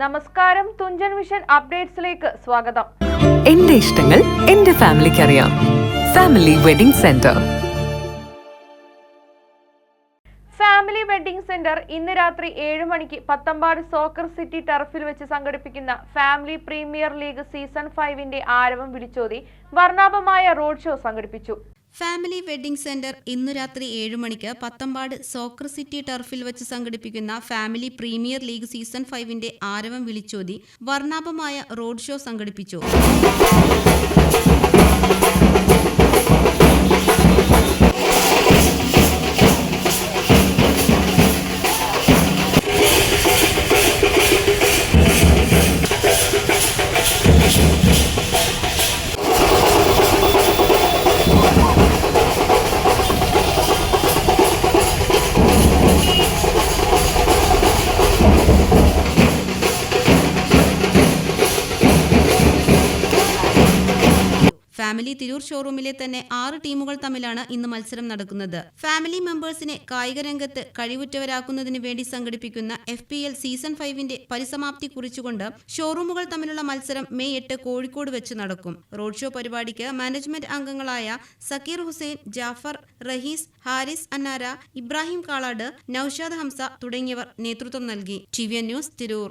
നമസ്കാരം. തുഞ്ചൻ മിഷൻ അപ്ഡേറ്റ്സിലേക്ക് സ്വാഗതം. എന്റെ ഇഷ്ടങ്ങൾ എന്റെ ഫാമിലിക്ക് അറിയാം. Family wedding centre. Family wedding centre ഇന്ന് രാത്രി ഏഴ് മണിക്ക് പത്തമ്പാട് സോക്കർ സിറ്റി ടർഫിൽ വെച്ച് സംഘടിപ്പിക്കുന്ന ഫാമിലി പ്രീമിയർ ലീഗ് സീസൺ ഫൈവിന്റെ ആരവം വിളിച്ചോതി വർണാഭമായ റോഡ് ഷോ സംഘടിപ്പിച്ചു. ഫാമിലി വെഡ്ഡിംഗ് സെന്റർ ഇന്നു രാത്രി ഏഴ് മണിക്ക് പത്തമ്പാട് സോക്കർ സിറ്റി ടർഫിൽ വെച്ച് സംഘടിപ്പിക്കുന്ന ഫാമിലി പ്രീമിയർ ലീഗ് സീസൺ ഫൈവിന്റെ ആരവം വിളിച്ചോതി വർണാഭമായ റോഡ് ഷോ സംഘടിപ്പിച്ചു. ഫാമിലി തിരൂർ ഷോറൂമിലെ തന്നെ ആറ് ടീമുകൾ തമ്മിലാണ് ഇന്ന് മത്സരം നടക്കുന്നത്. ഫാമിലി മെമ്പേഴ്സിനെ കായിക രംഗത്ത് കഴിവുറ്റവരാക്കുന്നതിന് വേണ്ടി സംഘടിപ്പിക്കുന്ന എഫ് പി എൽ സീസൺ ഫൈവിന്റെ പരിസമാപ്തി കുറിച്ചുകൊണ്ട് ഷോറൂമുകൾ തമ്മിലുള്ള മത്സരം മെയ് എട്ട് കോഴിക്കോട് വെച്ച് നടക്കും. റോഡ് ഷോ പരിപാടിക്ക് മാനേജ്മെന്റ് അംഗങ്ങളായ സക്കീർ ഹുസൈൻ ജാഫർ റഹീസ് ഹാരിസ് അന്നാര ഇബ്രാഹിം കാളാട് നൌഷാദ് ഹംസ തുടങ്ങിയവർ നേതൃത്വം നൽകി. T V news Tirur.